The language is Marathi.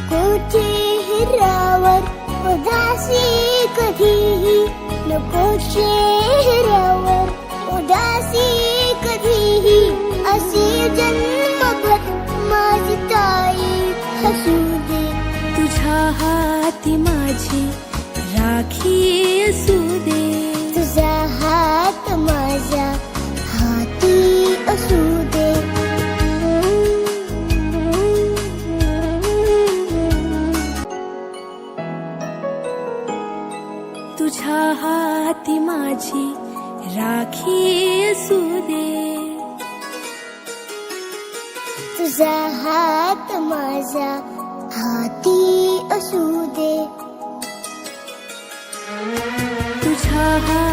नकोची हिरावर उदासी कधीही. नकोचे हिरावर उदासी कधीही. असे जन्मभर माझी ताई हसू दे. तुझ्या हाती माझी राखी तुझ्या हाती माझी राखी असू दे. तुझा हात माझ्या हाती असू दे. तुझ्या हात